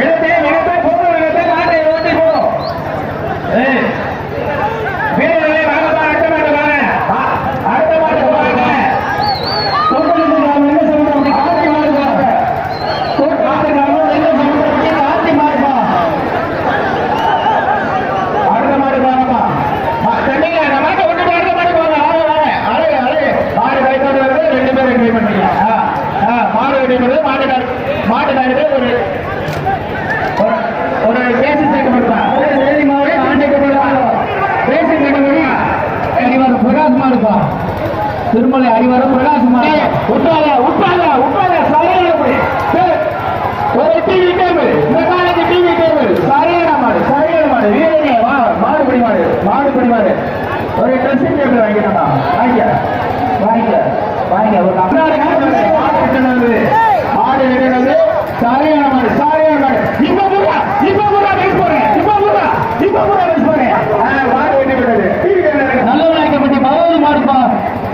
விடத்தை இருக்கா திருமலை அடிவார பிரகாசமான உட்கார உட்கார உட்கார சரியான ஒரு டிவி டேபிள் இந்த காலேஜ் டிவி டேபிள் சரியான மாடு சரியான மாடு. வீரனே வா மாடு பிடி மாடு மாடு பிடி மாடு ஒரு ட்ரெஸ்ஸிங் டேபிள் வாங்கிக்கணும் வாங்கிக்க வாங்கிக்க.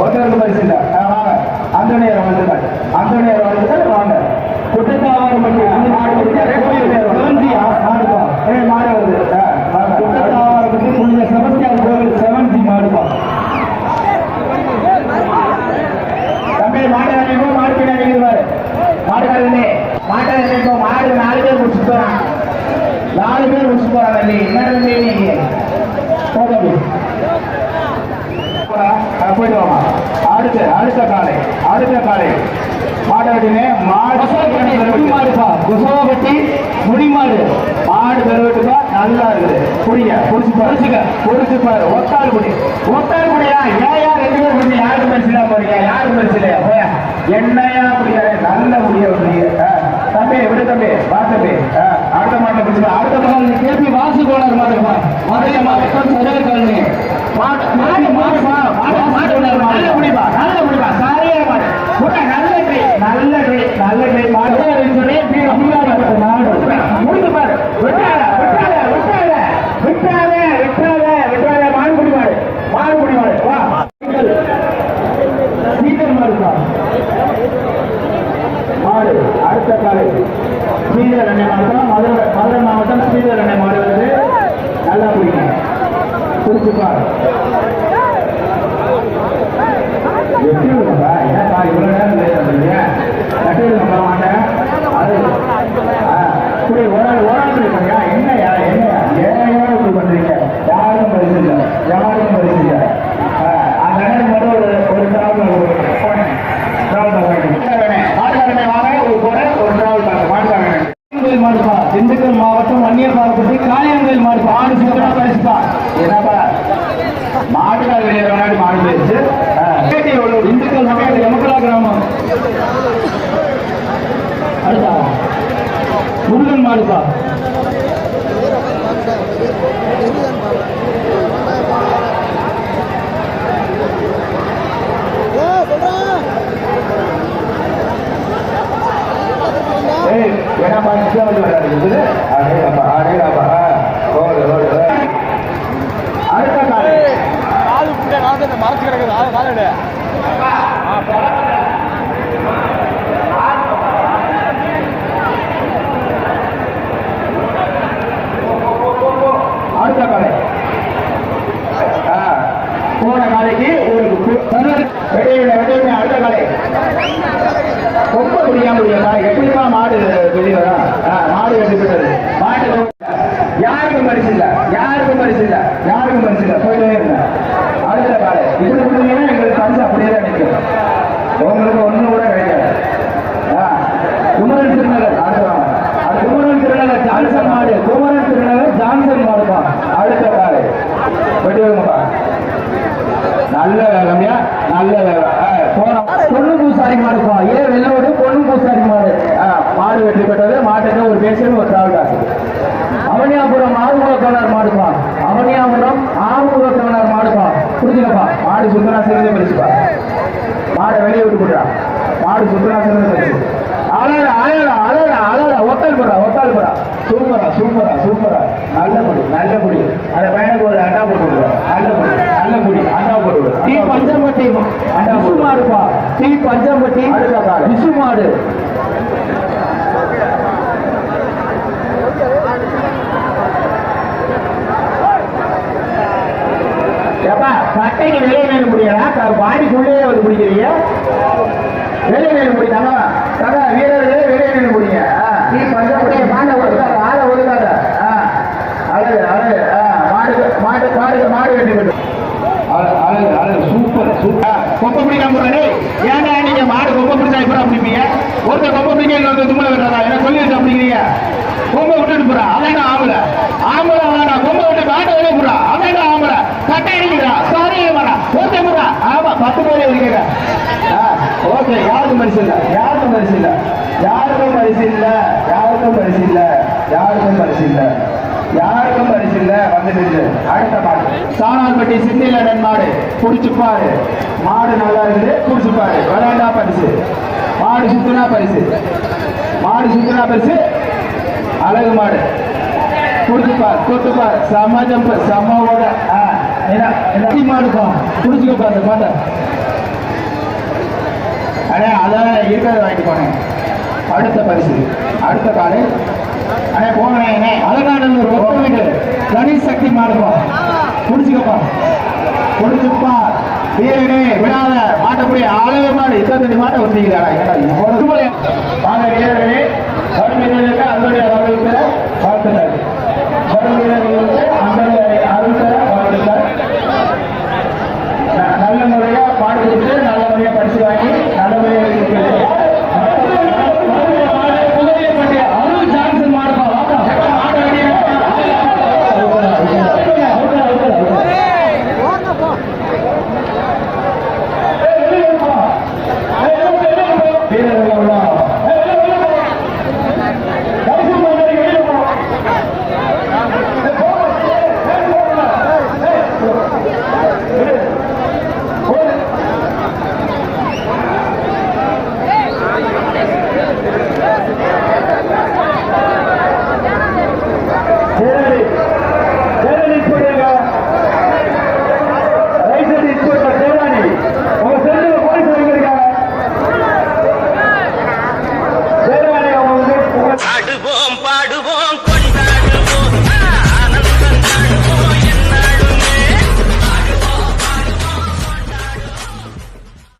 ஒருத்தருக்கு பரிசு இல்லை வாங்க. அந்தனையர் வாழ்த்துக்கள் அந்தனையர் வாழ்த்துக்கள் வாங்க. குற்றத்தாவாரம் பற்றி அடுத்த அடுத்த காலை அடுத்த காலை. மாடாடினே மாடு மாடுப்பா குசவப்பட்டி முடிமாடு மாடு கருவட்டுப்பா நல்லா இருக்குது. குடிய குடிச்சு குடிச்சுக்க குடிச்சு பாரு ஒத்தாள் குடி. ஒத்தாள் குடியா ஏன் யார் ரெண்டு பேர் குடி? யாருக்கு மனசுல போறீங்க? யாருக்கு மனசுல போயா என்னையா குடியாரு நல்ல முடிய குடிய தம்பி விடு தம்பி. வா தம்பி. அடுத்த மாட்டை பிடிச்சிருவா அடுத்த மாதம் கேபி வாசு கோளாறு மாதிரி மாதிரி மாதிரி சரக நல்ல நல்ல மாடு. Muito claro. கிராமம். அடுத்தா முருகன் மாடுப்பா ஏன்னா பாட்டு வந்து வராது போன கோலமலைக்கு ஒரு வெளியில அடுத்த மலை ரொம்ப முடியாம முடியாதா எப்படிமா மாடு வெளியே வரா மாடு கட்டிவிட்டது மாட்டு யாருக்கும் பரிசு இல்லை. யார் நல்ல வேகம்யா நல்ல வேகம் ஆ, போனோம் பொண்ணு பூசாரி மாடுப்பா ஏன் வெள்ளோடு பொண்ணு பூசாரி மாடு. ஆ, மாடு வெற்றி பெற்றது மாட்டுக்கு ஒரு பேசுறது ஒரு டிராவல் காசு. அவனியாபுரம் ஆறுமுக கவனர் மாடுப்பா அவனியாபுரம் ஆறுமுக கவனர் மாடுப்பா புரிஞ்சுக்கப்பா? மாடு சுத்தனா சிறந்த பரிசுப்பா மாடை வெளியே விட்டு போடுறா மாடு சுத்தனா சிறந்த பரிசு. அழகா அழகா அழகா அழகா ஒட்டல் போடுறா ஒட்டல் போடுறா. சூப்பரா சூப்பரா சூப்பரா. நல்ல முடி நல்ல முடி. அந்த பையனுக்கு ஒரு அண்டா போட்டு விடுவா நல்ல முடி நல்ல முடி அண்டா போட்டு விடுவா டீ பஞ்சம்பட்டி அண்டா மாடுப்பா. டீ பஞ்சம்பட்டி விசு மாடு. ஏப்பா சட்டைக்கு வெளியே நின்று முடியல பாடிக்குள்ளே வந்து பிடிக்கிறீங்க வெளியே நின்று முடி யாருக்கும் பரிசு இல்ல? யாருக்கும் பரிசு இல்ல? யாருக்கும் பரிசு இல்ல? வந்துட்டு அடுத்த மாடு. சாணார்பட்டி சிந்திலடன் மாடு. புடிச்சு பாரு. மாடு நல்லா இருக்குது. புடிச்சு பாரு. விளையாண்டா பரிசு. மாடு சுத்துனா பரிசு. மாடு சுத்துனா பரிசு. அழகு மாடு. புடிச்சுப்பார் கூட்டுப்பார் செம ஜம்பு செம ஓட. ஆ, என்ன? என்ன? மாடுப்பா. புடிச்சுக்கப்பா அந்த பாட்டை அண்ணே அதான் இருக்கிறத வாங்கிட்டு போனேன். அடுத்த பரிசு. அடுத்த காலை அண்ணே போனேன் அழகானது ஒத்த வீடு. கணேஷ் சக்தி மாடுப்பா. புடிச்சுக்கப்பா. புடிச்சுப்பா. வீரனே விடாத. மாட்டக்கூடிய அழகு மாடு. இத்தனை மாட்டை வந்தீங்களா வாங்க